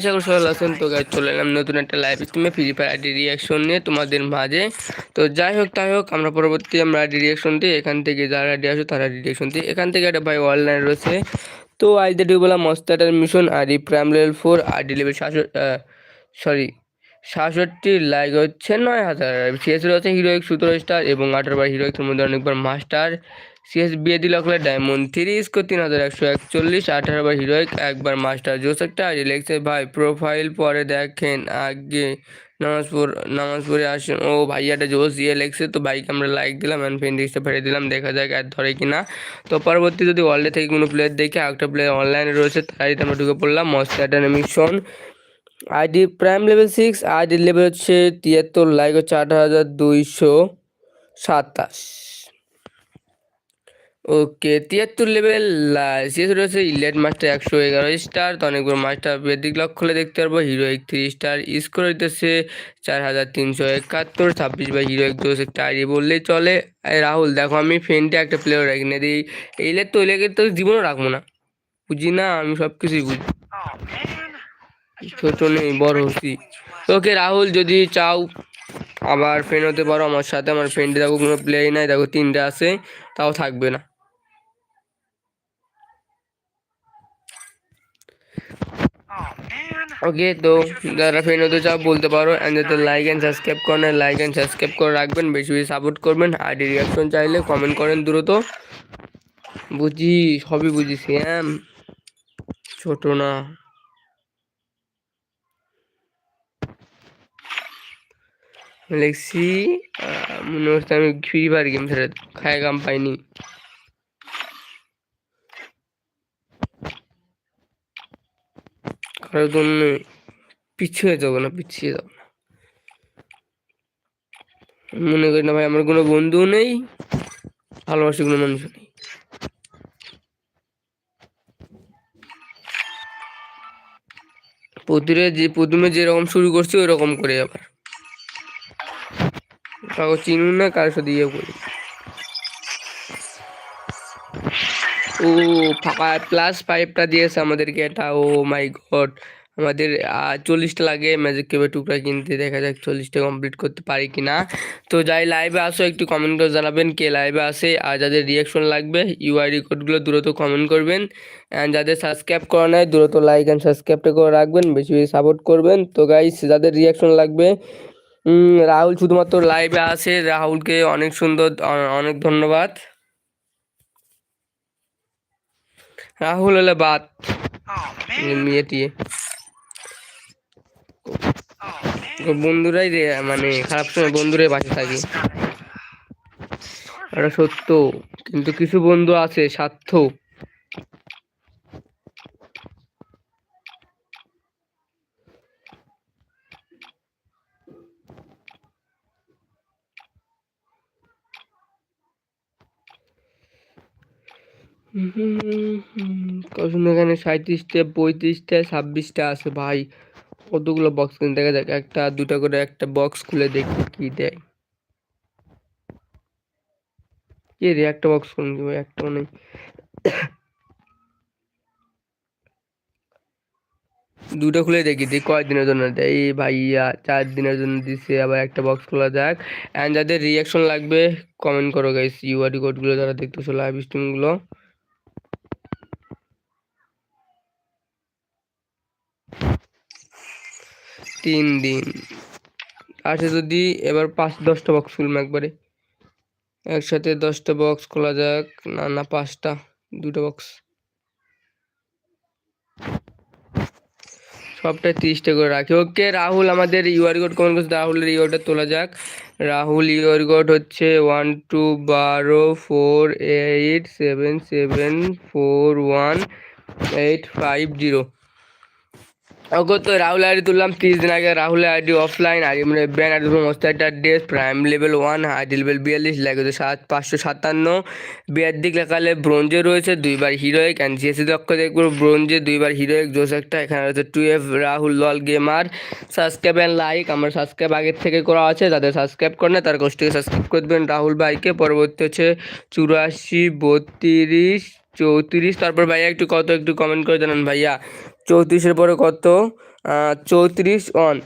আশা করি সবাই আছেন। তো গাইজ চলে এলাম নতুন একটা লাইভ স্ট্রিমে ফ্রি ফায়ার আইডি রিয়াকশন নিয়ে তোমাদের মাঝে। তো যাই হোক, তাই হোক, আমরা পরবর্তী আমরা আইডি রিয়াকশন দিই এখান থেকে যারা আইডি আসো তারা আইডি রিয়াকশন দিই এখান থেকে একটা ভাই অনলাইন রয়েছে। তো আইডি বললাম মস্তাটার mission ID prime level four ID level sorry সাতষট্টি লাইক হচ্ছে নয় হাজার। সিএস রয়েছে হিরোইক সতেরো স্টার এবং আঠারো বার হিরোইকের মধ্যে অনেকবার মাস্টার সিএস বিয়ে দিল ডায়মন্ড, থ্রি কো তিন হাজার একশো একচল্লিশ, আঠারো বার হিরোইক, একবার মাস্টার জোস একটা আইডি লেগছে ভাই প্রোফাইল পরে দেখেন আগে নামাজপুর, নামাজপুরে নামাজ আসেন। ও ভাইয়াটা জোস দিয়ে লেগছে তো ভাইকে আমরা লাইক দিলাম অ্যান্ড ফ্রেন্ড লিস্টে ফেলে দিলাম, দেখা যাক আর ধরে কি না তো পরবর্তী যদি ওয়ার্ল্ডে থেকে কোনো প্লেয়ার দেখে একটা প্লেয়ার অনলাইনে রয়েছে তাই আমরা ঢুকে পড়লাম মস্ত অ্যাডামিশন ID prime level six ID level হচ্ছে তিয়াত্তর লাইক হচ্ছে আট হাজার দুইশো সাতাশ। ওকে, তিয়াত্তর লেভেল শেষ রয়েছে ইলেট মাস্টার একশো এগারো স্টার তো অনেকগুলো মাস্টার বেদিক লক খুলে দেখতে পারব। হিরো এক থ্রি স্টার স্কোর হইতেছে চার হাজার তিনশো একাত্তর, ছাব্বিশ বাই হিরো এক দোষ একটা বললেই চলে। রাহুল, দেখো আমি ফ্রেন্ডে একটা প্লেয়ার রাখি না দিই। ইলেট তো ইলেকে তো জীবনও রাখব না। বুঝি না, আমি সব কিছুই বুঝি। ছোট নেই, বড় হচ্ছি। ওকে রাহুল, যদি চাও আবার ফ্রেন্ড হতে পারো, আমার সাথে। আমার ফ্রেন্ডে দেখো কোনো প্লেয়ারই নাই, দেখো তিনটে আছে, তাও থাকবে না। ওকে তো যারা ফ্রেন্ড হতে চাও, বলতে পারো অ্যান্ড যাতে লাইক অ্যান্ড সাবস্ক্রাইব করেন লাইক অ্যান্ড সাবস্ক্রাইব করে রাখবেন, বেশি বেশি সাপোর্ট করবেন। আইডি রিয়াকশন চাইলে কমেন্ট করেন দ্রুত। বুঝি, সবই বুঝি স্যাম ছোট না। লিখছি মনে হচ্ছে আমি ফ্রি ফায়ার গেম ছেড়ে খায় গাম পাইনি। কারোর জন্য পিছিয়ে যাব না, পিছিয়ে যাব না। মনে করি না ভাই, আমার কোনো বন্ধু নেই, ভালোবাসি কোনো মানুষ নেই। প্রতিরে যে, প্রথমে যেরকম শুরু করছি ওই রকম করে আবার। কাউকে চিনুন না, কারোর সাথে ইয়ে করি। ও প্লাস ফাইভটা দিয়েছে আমাদেরকে এটা, ও মাই গড আমাদের চল্লিশটা লাগে ম্যাজিক কেবে টুকরা কিনতে, দেখা যাক চল্লিশটা কমপ্লিট করতে পারি কি না তো যাই লাইভে আসো, একটু কমেন্ট করে জানাবেন কে লাইভে আসে, আর যাদের রিয়াকশন লাগবে ইউআইডি কোডগুলো দ্রুত কমেন্ট করবেন। অ্যান্ড যাদের সাবস্ক্রাইব করা নেয় দ্রুত লাইক অ্যান্ড সাবস্ক্রাইবটা করে রাখবেন, বেশি বেশি সাপোর্ট করবেন। তো গাইস যাদের রিয়াকশন লাগবে রাহুল শুধুমাত্র লাইভে আসে, রাহুলকে অনেক সুন্দর অনেক ধন্যবাদ। রাহুল হলে বাদ। মেয়ে টিয়ে বন্ধুরাই মানে খারাপ সময় বন্ধুরাই বাসে থাকি। এটা সত্য কিন্তু কিছু বন্ধু আছে স্বার্থ কখন এখানে সাঁত্রিশটা পঁয়ত্রিশটা, ছাব্বিশটা আছে ভাই। কতগুলো বক্স কিনে দেখা যাক, একটা, দুটা করে একটা বক্স খুলে দেখি কি দেয়। কে রে, একটা বক্স খুলে দেবো একটাও নেই। দুটো খুলে দেখি দেখি কয়েকদিনের জন্য দেয়। এই ভাইয়া, চার দিনের জন্য দিছে, আবার একটা বক্স খোলা যাক। অ্যান্ড যাদের রিয়াকশন লাগবে কমেন্ট করো গাইস ইউআরডি কোডগুলো যারা দেখতেছো লাইভ স্ট্রিমগুলো তিন দিন। আছে যদি এবার পাঁচ, দশটা বক্স খুলবো একবারে। একসাথে দশটা বক্স খোলা যাক। না না, পাঁচটা, দুটো বক্স সবটাই তিরিশটা করে রাখি। ওকে, রাহুল, আমাদের ইউআর কোড কমেন্ট করছে। রাহুলের ইউআরটা তোলা যাক। রাহুল ইউআর কোড হচ্ছে ওয়ান টু বারো four eight seven seven four one eight five zero okay তো রাহুল আইডি তুললাম তিরিশ দিন আগে। রাহুলের আইডি অফলাইন আইডি মানে ব্যান আইডি মস্ত একটা dress prime level one ID level বিয়াল্লিশ লাগে তো সাত, পাঁচশো সাতান্ন। বিয়ার দিক লেখালে ব্রোঞ্জে রয়েছে, দুইবার হিরোইক অ্যান্ড জিএসি দক্ষ দেখব ব্রোঞ্জে দুইবার হিরোইক জোস একটা, এখানে রয়েছে two F Rahul lol gamer subscribe and like আমার সাবস্ক্রাইব আগের থেকে করা আছে তাদের সাবস্ক্রাইব করে না, তার গোষ্ঠীকে সাবস্ক্রাইব করে দেবেন। রাহুল ভাইকে, পরবর্তী হচ্ছে চুরাশি, বত্রিশ, চৌত্রিশ, তারপর ভাইয়া একটু কত, একটু কমেন্ট করে জানান ভাইয়া। চৌত্রিশের পরে কত? চৌত্রিশ on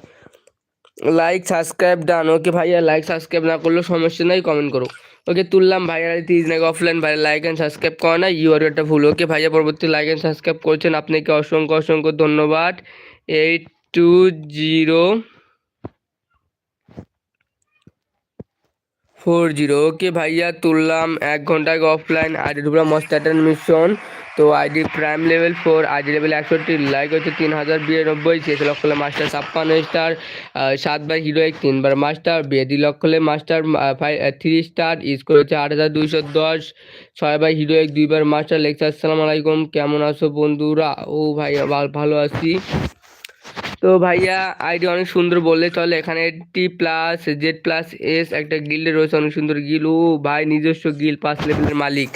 like subscribe done okay ভাইয়া লাইক সাবস্ক্রাইব না করলেও সমস্যা নাই কমেন্ট করো। ওকে তুললাম ভাইয়া তিরিশ নাকি অফলাইন ভাইয়া লাইক অ্যান্ড সাবস্ক্রাইব করে না ইউ আর একটা ভুল। ওকে ভাইয়া, পরবর্তী লাইক অ্যান্ড সাবস্ক্রাইব করছেন, আপনাকে অসংখ্য অসংখ্য ধন্যবাদ। Eight two zero four zero. Okay ভাইয়া, তুললাম। এক ঘণ্টা আগে অফলাইন আইডি ঢুকলাম মস্ত মিশন তো ID prime level four ID level একষট্টি। লাইক হচ্ছে তিন হাজার বিরানব্বই। শেষ লক্ষ হলে মাস্টার ছাপ্পান্ন স্টার সাতবার হিরো এক তিনবার মাস্টার বেদি লক্ষ হলে মাস্টার থ্রি স্টার স্কোর হচ্ছে আট হাজার দুইশো দশ। ছয়বার হিরো এক দুইবার মাস্টার লেকচার আসসালামু আলাইকুম। কেমন আছো বন্ধুরা? ও ভাইয়া, ভালো আছি। তো ভাইয়া, আইডি অনেক সুন্দর বললে চলে। এখানে T plus Z plus S একটা গিল্ডে রয়েছে, অনেক সুন্দর গিল ও ভাই, নিজস্ব গিল পাঁচ লেভেলের মালিক।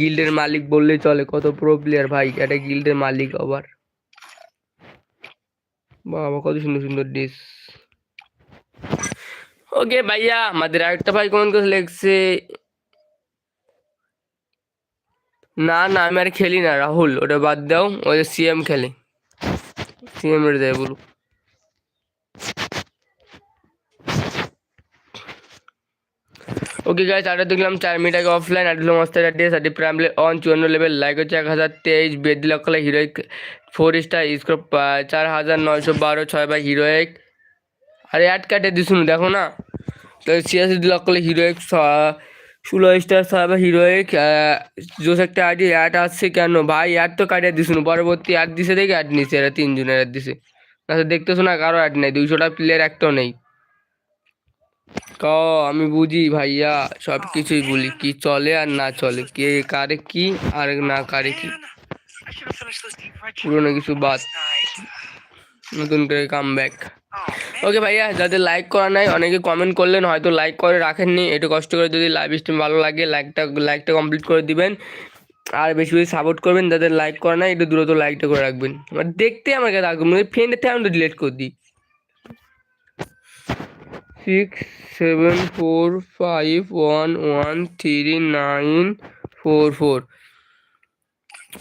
গিল্ডের মালিক বললে চলে, কত প্রো প্লেয়ার ভাই, একটা গিল্ডের মালিক আবার। বাবা, কত সুন্দর সুন্দর ডিস ওকে ভাইয়া, আমাদের আরেকটা ভাই কমেন্ট করে লেগছে না না, আমি আর খেলি না, রাহুল, ওটা বাদ দাও ওই সিএম খেলে। সিএম দেয় বলুক। ওকে গাইস আরে দেখলাম চার মিনিট আগে অফলাইন আট মাস্টার ডেস আটি প্রাইম অন চুয়ান্ন লেভেল লাইক হচ্ছে এক হাজার তেইশ, বেদি লক্ষলে হিরোইক ফোর স্টার স্কোর চার হাজার নয়শো বারো, ছয় বাই হিরোইক আরে অ্যাড কাটে দিশুন দেখো না। তো ছিয়াশি লক্ষলে হিরোইক ষোলো স্টার ছয় বা হিরোইক জোস একটা আইডি অ্যাড আসছে কেন? ভাই অ্যাড তো কাটিয়ে দিশুন পরবর্তী অ্যাড দিছে দেখে অ্যাড নিছে, এরা তিনজনের অ্যাড দিছে। না দেখতেছো না, কারও অ্যাড নেই, দুইশোটা প্লেয়ার একটাও নেই। ক, আমি বুঝি ভাইয়া সব কিছুই বলি কি চলে আর না চলে? কে, কারে কি আর না কারে কি? পুরোনো কিছু বাদ। নতুন করে কাম ব্যাক ওকে ভাইয়া, যাদের লাইক করা নাই, অনেকে কমেন্ট করলেন, হয়তো লাইক করে রাখেননি। একটু কষ্ট করে যদি লাইভ স্ট্রিম ভালো লাগে লাইকটা লাইকটা কমপ্লিট করে দিবেন। আর বেশি বেশি সাপোর্ট করবেন, যাদের লাইক করা নাই, একটু দ্রুত লাইকটা করে রাখবেন। মানে দেখতে আমাকে রাখবেন ফ্রেন্ডের থেকে আমি ডিলেট করে দিই। Six seven four five one one three nine four four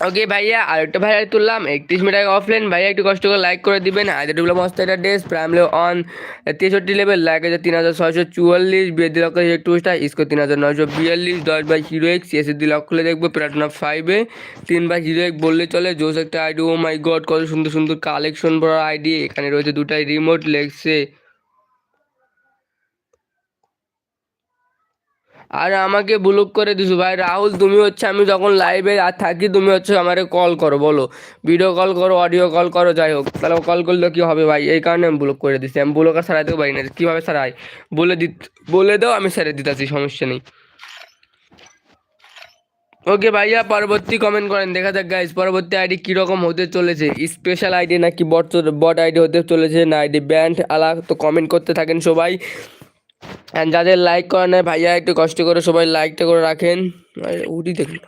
okay ভাইয়া আরেকটা ভাইয়া তুললাম, একত্রিশ মিটার অফলাইন ভাইয়া, একটু কষ্ট করে লাইক করে দিবেন। হাজার টুকলো মস্ত একটা ড্রেস প্রাইমলে অন তেষট্টি লেভেল লাইক আছে তিন হাজার ছয়শো চুয়াল্লিশ বিয়াল্লিশ লক্ষ স্টার ইসকো তিন হাজার নয়শো বিয়াল্লিশ, দশ বাই হিরো এক সিএসএস দি লক্ষ দেখব প্লাটনা ফাইভে তিন বাই হিরো এক বললে চলে জোস একটা আইডি ও মাই গড কত সুন্দর সুন্দর কালেকশন ভরা আইডি এখানে রয়েছে দুটাই রিমোট লেগসে আর আমাকে ব্লক করে দিছো। ভাই, রাহুল, তুমি হচ্ছে আমি যখন লাইভে আর থাকি, তুমি হচ্ছে আমাকে কল করো, বলো। ভিডিও কল করো অডিও কল করো, যাই হোক। তাহলে কল করলে কী হবে ভাই? এই কারণে আমি ব্লক করে দিচ্ছি আমি ব্লক আর সারাইতেও পারি না। কীভাবে সারাই বলে দি বলে দাও, আমি সারিয়ে দিতেছি, সমস্যা নেই। ওকে ভাইয়া, পরবর্তী কমেন্ট করেন। দেখা যাক গাইজ পরবর্তী আইডি কীরকম হতে চলেছে। স্পেশাল আইডি নাকি বট বট আইডি হতে চলেছে? না আইডি ব্যান্ড আলাদা, তো কমেন্ট করতে থাকেন সবাই। অ্যান্ড যাদের লাইক করা নেয় ভাইয়া একটু কষ্ট করে সবাই লাইকটা করে রাখেন। উঠি দেখুন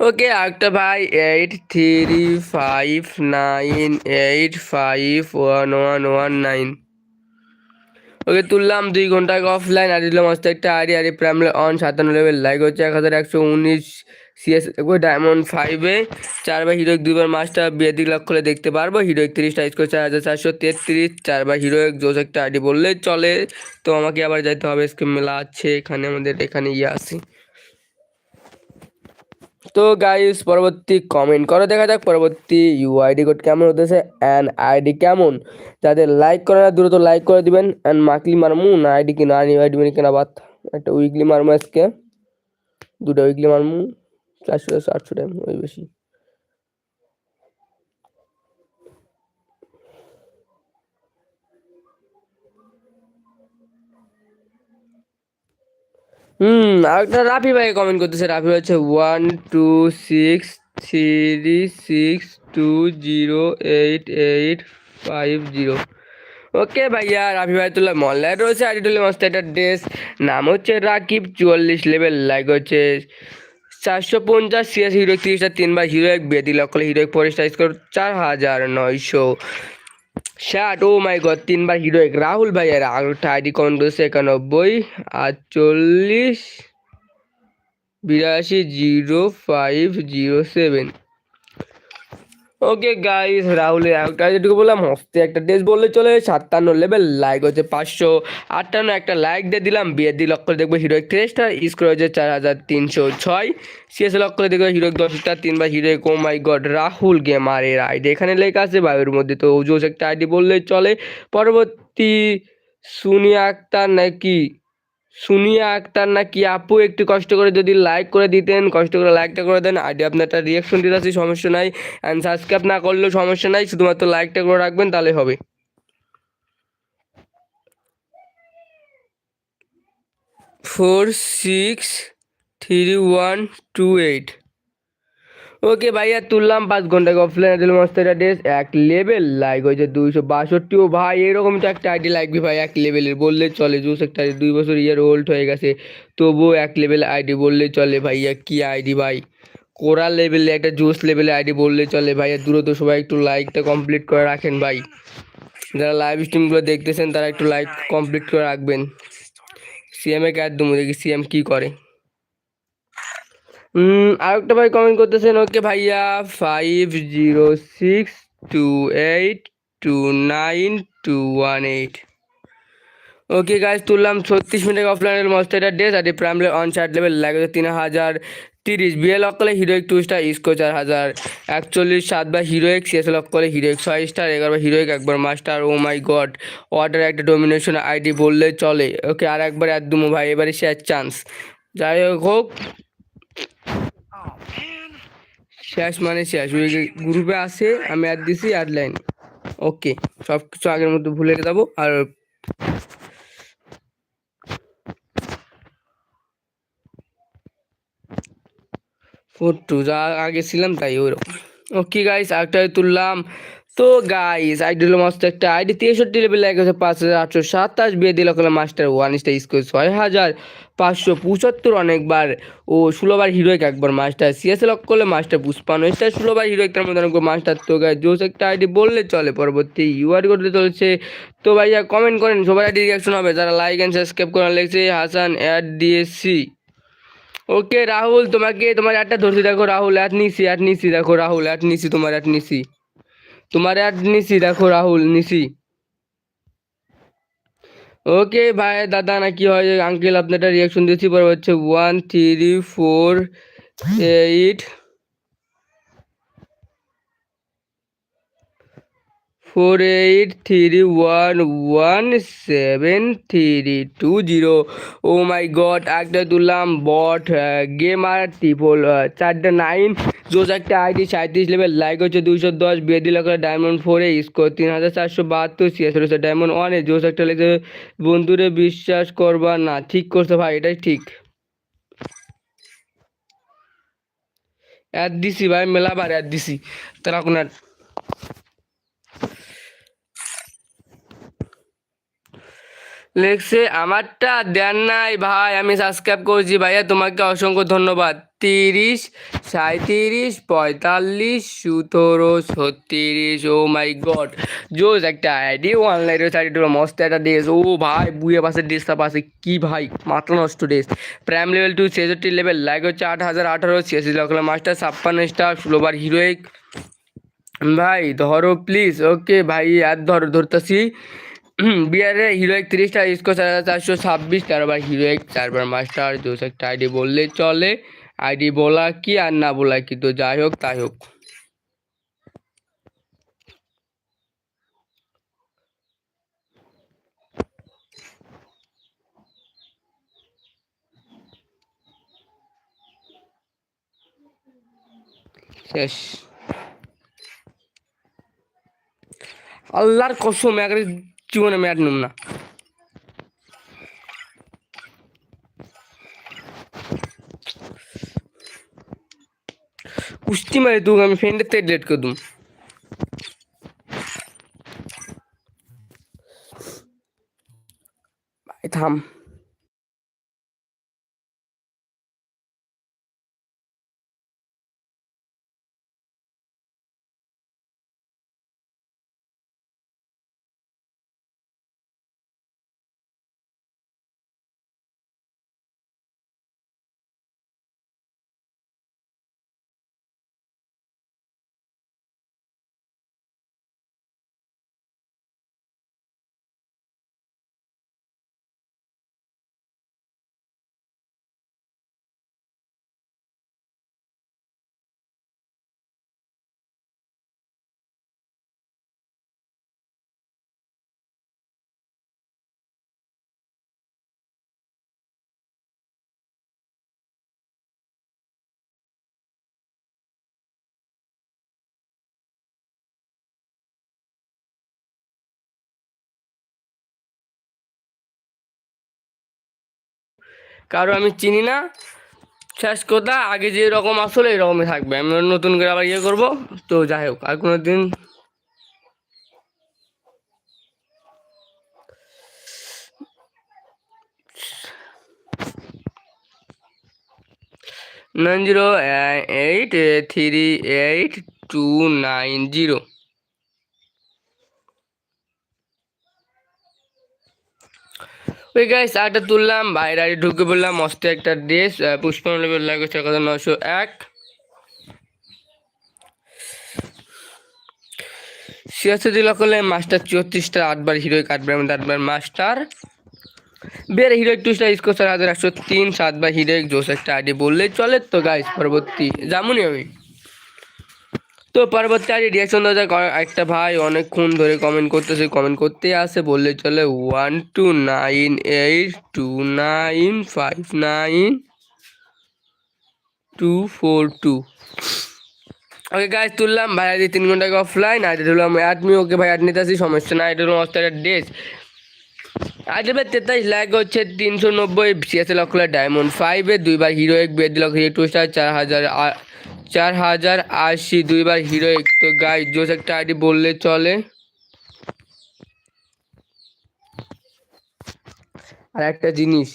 ওকে একটা ভাই eight three five nine eight five one one one nine okay তুললাম দুই ঘণ্টা অফলাইন আর দিলাম মস্ত একটা আরি আরি প্রাইমারি অন সাতান্ন লেভেল লাইক হচ্ছে এক হাজার একশো উনিশ সিএস ডায়মন্ড ফাইভে চারবার হিরো দুইবার মাস্টার বিয়ের দিক লক্ষ করে দেখতে পারব। হিরো একত্রিশটা স্কোর চার হাজার চারশো তেত্রিশ, চারবার হিরো এক জোস একটা আইডি বললে চলে। তো আমাকে আবার যাইতে হবে স্কিম মেলা আছে, এখানে আমাদের, এখানে ইয়ে আছে। তো গাইস পরবর্তী কমেন্ট করো, দেখা যাক পরবর্তী ইউআইডি কোড কেমন হতেছে অ্যান্ড আইডি কেমন। যাদের লাইক করে না, দ্রুত লাইক করে দিবেন। অ্যান্ড মাকলি মারমু, না আইডি কিনা আইডি মানে কেনা বাদ। একটা উইকলি মারমু আজকে। দুটো উইকলি মারমু। চারশো আটশো টাইম ওই বেশি। হুম রাফি ভাই কমেন্ট করতেছে। রাফি হচ্ছে one two six three six two zero eight eight five zero okay ভাইয়া, রাফি ভাই তুল্লা মল্লায় রয়েছে। আইডি মস্ত একটা ড্রেস নাম হচ্ছে রাকিব, চুয়াল্লিশ লেভেল লাইক হচ্ছে চারশো পঞ্চাশ সিএস, হিরো তিরিশটা তিনবার, হিরো এক বেদি লক্ষ হিরো এক পরে স্কোর চার হাজার নয়শো ষাট। ও মাই গড তিনবার হিরো এক। রাহুল ভাই আর আইডি কমেন্ট করেছে একানব্বই, আটচল্লিশ, বিরাশি, zero, five, zero, seven. Okay guys রাহুলের একটা যেটুকু বললাম হস্তে একটা ড্রেস বললে চলে, সাতান্ন লেভেল লাইক হচ্ছে পাঁচশো আটান্ন একটা লাইক দিয়ে দিলাম, বিয়ের দিয়ে লক্ষ দেখব হিরো ক্রেস্টার স্কোর হচ্ছে চার হাজার তিনশো ছয়। শেষ লক্ষ করে দেখব হিরো দশ স্টার তিনবার hero oh my god Rahul গেমারের আইডি এখানে লেখা আছে বায়ুর মধ্যে, তো জোস একটা আইডি বললেই চলে। পরবর্তী, সুনিয়া আক্তার নাকি সুনিয়া আক্তার নাকি আপু একটু কষ্ট করে যদি লাইক করে দিতেন, কষ্ট করে লাইকটা করে দেন আইডি আপনার একটা রিয়াকশন দিতে আসি, সমস্যা নাই। অ্যান্ড সাবস্ক্রাইব না করলেও সমস্যা নাই, শুধুমাত্র লাইকটা করে রাখবেন, তাহলে হবে। Four six three one two eight okay ভাইয়া তুললাম, পাঁচ ঘন্টাকে অফলাইনে দিলাম মস্ত একটা ড্রেস এক লেভেল লাইক হয়েছে দুইশো বাষট্টি ও ভাই, এরকম তো একটা আইডি লাগবে ভাই, এক লেভেলের বললে চলে, জুস একটা আইডি দুই বছর ইয়ার ওল্ড হয়ে গেছে, তবুও এক লেভেল আইডি বললে চলে ভাইয়া, কি আইডি ভাই? কোরা লেভেলে একটা জুস লেভেলে আইডি বললে চলে ভাইয়া দ্রুত সবাই একটু লাইকটা কমপ্লিট করে রাখেন ভাই। যারা লাইভ স্ট্রিমগুলো দেখতেছেন, তারা একটু লাইক কমপ্লিট করে রাখবেন। সিএমে ক্যাট দুমু দেখি সিএম কী করে? আরেকটা ভাই কমেন্ট করতেছেন, ওকে ভাইয়া five zero six two eight two nine two one eight okay guys তুললাম ছত্রিশ মিনিট অফলাইনের মস্টার ডেস আর প্রাইম অন চার্ট লেভেল লাগে তিন হাজার তিরিশ। বিএ লক করলে hero heroic two star IISCO চার হাজার। একচল্লিশ, সাত বা হিরোইক সিএস লক করলে হিরোইক ছয় স্টার এগারো বা হিরোইক একবার master oh my god order একটা ডোমিনেশন আইডি বললে চলে। ওকে আর একবার একদম ভাই, এবারে শেয়ার চান্স যাই হোক শেষ মানে শেষ। ওই গ্রুপে আছে, আমি আর দিছি আর লাইন ওকে সব কিছু আগের মধ্যে ভুলে যাব, আর ফোর টু, যা আগে ছিলাম তাই ওইরকম ওকে গাইস একটা তুললাম। তো গাইস আইডি হলো মস্ত একটা আইডি তেষট্টি লেভেল এক হচ্ছে পাঁচ হাজার আটশো সাতাশ বিয়ে দিল করলে মাস্টার ওয়ান স্টার স্কোর ছয় হাজার পাঁচশো পঁচাত্তর অনেকবার। ও ষোলোবার হিরোইক একবার মাস্টার সিএসএ লক করলে মাস্টার পুষ্পান্ন স্টার ষোলোবার হিরোইক তার মধ্যে অনেক মাস্টার তো গাই জোস একটা আইডি বললে চলে, পরবর্তী ইউআর করতে চলছে। তো ভাইয়া কমেন্ট করেন, সবার আইডি রিয়াকশন হবে। যারা লাইক অ্যান্ড সাবস্ক্রাইব করেন লিখছে হাসান অ্যাড ডিএসসি ওকে রাহুল তোমাকে, তোমার একটা ধরছি, দেখো রাহুল অ্যাট নিসি অ্যাট নিসি দেখো রাহুল অ্যাট নিসি তোমার অ্যাট নিসি তোমার আর নিশি দেখো রাহুল নিশি ওকে ভাই, দাদা, না কি হয় আঙ্কেল আপনারটা রিয়াকশন দিয়েছি, পরে হচ্ছে one three four eight four eight three one one seven three two zero oh my god একটা তুললাম বট গেম আর ট্রিপল চারটে নাইন জোস একটা আইডি সাঁত্রিশ লেভেল লাইক হচ্ছে দুশো দশ বিয়ে দিল করে ডায়মন্ড ফোরে স্কোর তিন হাজার চারশো বাহাত্তর সিএস ডায়মন্ড ওয়ানে জোস একটা লেগেছে বন্ধুরে বিশ্বাস করবা না, ঠিক করছে ভাই, এটাই ঠিক। অ্যাড দিছি ভাই, মেলাবার অ্যাড দিছি তারা আপনার লেখছে, আমারটা দেন নাই ভাই, আমি সাবস্ক্রাইব করছি ভাইয়া, তোমাকে অসংখ্য ধন্যবাদ। তিরিশ সাঁত্রিশ পঁয়তাল্লিশ, সতেরো, ছত্রিশ ও মাই গড জোস, একটা আইডি অনলাইনে সাইডে মস্ত একটা ড্রেস ও ভাই, বুয়ে পাশে ড্রেসটা পাশে কি ভাই মাত্র নষ্ট ড্রেস প্রাইম লেভেল টু ছেষট্টি লেভেল লাইক হচ্ছে আট হাজার আঠারো, ছিয়াশি লক্ষ মাস্টার ছাপ্পান্ন স্টার ষোলোবার হিরোইক ভাই, ধরো প্লিজ ওকে ভাই, আর ধরো, ধরতেছি। বিয়ারে হিরো এক তিরিশটা হাজার চারশো ছাব্বিশ তেরোবার হিরো এক চারবার মাস্টার দোষ একটা আইডি বললে চলে। আইডি বলা কি আর না বলা কি, তো যাই হোক, তাই হোক। শেষ। আল্লাহর কসম একবারে জীবনে ম্যাট নুম না। কুস্তি মারি তুক আমি ফ্রেন্ডের থেকে ডিলেট করে দুম থাম। কারও আমি চিনি না। শেষ কথা, আগে যে রকম আসলে, এরকমই থাকবে। আমি নতুন করে আবার ইয়ে করব। তো যাই হোক, আর কোনো দিন nine zero eight three, eight, two, nine, zero. ওই গাইস আটা তুললাম, বাইরে আড়ি ঢুকে পড়লাম, মস্ত একটা ড্রেস লেভেল লাগে চার হাজার নশো এক। ছিয়াশি লক্ষ মাস্টার চুয়াত্রিশটা আটবার হিরোই কাটবার মধ্যে আটবার মাস্টার বের হিরো একটু স্কোর চার হাজার একশো তিন, সাতবার হিরো জোস একটা আইডি বললেই চলে তো গাইস পরবর্তী যেমনই আমি। তো পরবর্তী আইডি রিয়াকশন দেওয়া একটা ভাই অনেকক্ষণ ধরে কমেন্ট করতেছে কমেন্ট করতে আসে, বললে চলে one two nine eight two nine five nine two four two okay guys তুললাম, ভাই আজ তিন ঘণ্টা অফলাইন আর হলো আমি অ্যাডমি ওকে ভাই অ্যাড নিতে আসি, সমস্যা না এটা হলো অস্ট্রেলিয়ার ডেস আজকে তেতাল্লিশ লাখ হচ্ছে তিনশো নব্বই ছিয়াশি লক্ষ ডায়মন্ড ফাইভে দুইবার হিরো এক বেদ লক্ষ টু স্টার চার হাজার চার হাজার আশি, দুইবার হিরো এক। তো গাই জোস একটা আইডি বললে চলে। আর একটা জিনিস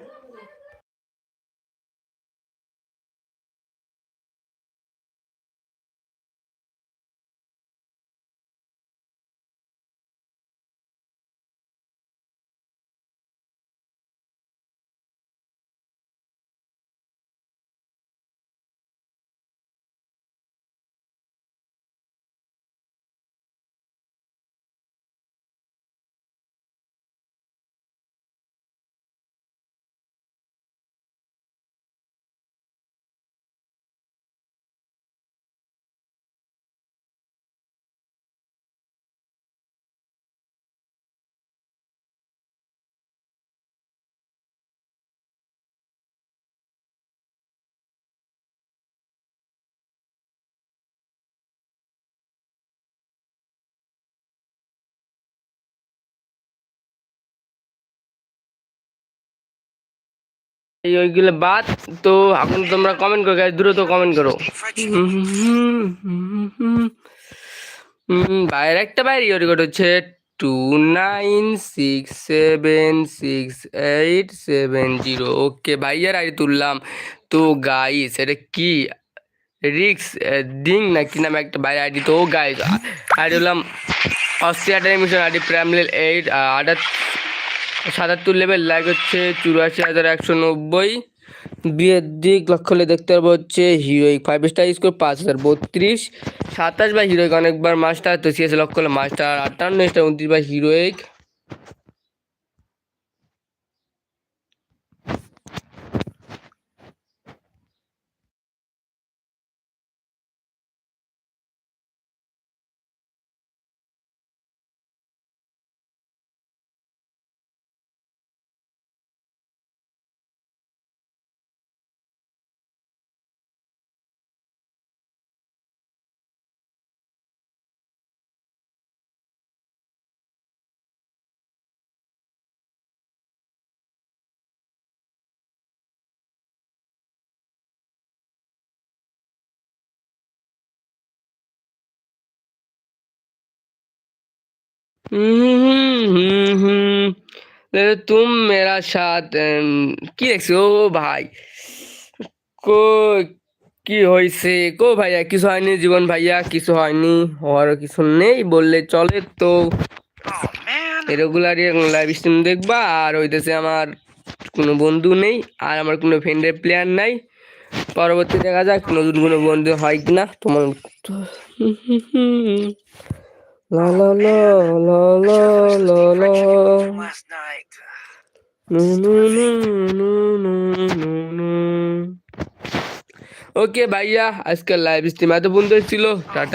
I don't know. এই ওইগুলো বাদ, তো এখন তোমরা কমেন্ট করো গাইজ দ্রুত কমেন্ট করো। বাইরে একটা বাইরে রেকর্ড হচ্ছে two nine six seven six eight seven zero okay ভাইয়ার আইডি তুললাম। তো গাইস এটা কি? রিক্স ডিং না কি নামে একটা বাইরে আইডি। তো গাইস আইডি হলাম অস্ট্রিয়া মিশন আইডি প্রাইমলেল এইট আটার সাতাত্তর লেভেল লাইক হচ্ছে চুরাশি হাজার একশো নব্বই। বিয়ের দিক লক্ষ্য হলে দেখতে পারব হচ্ছে হিরোইক ফাইভ স্টার স্কোর পাঁচ হাজার বত্রিশ। সাতাশ বা হিরোইক অনেকবার মাস্টার তো সিএস লক্ষ্য হলে মাস্টার আটান্ন স্টার উনত্রিশ বা হিরোইক তুম মেরা সাথ কি দেখছি? ও ভাই। কো, কি হয়েছে কো ভাইয়া, কিছু হয়নি জীবন ভাইয়া, কিছু হয়নি। হওয়ার কিছু নেই, বললে চলে তো। রেগুলারই লাইভ স্ট্রিম দেখবা, আর হইতেছে আমার কোনো বন্ধু নেই, আর আমার কোনো ফ্রেন্ডের প্লেয়ার নাই। পরবর্তী দেখা যাক, নতুন কোনো বন্ধু হয় কিনা, তোমার লা লা লা লা লা লা লা last night. নু নু নু নু নু নু নু ওকে ভাইয়া আজকের লাইভ স্ট্রিম এত বন্ধু ছিল টাটা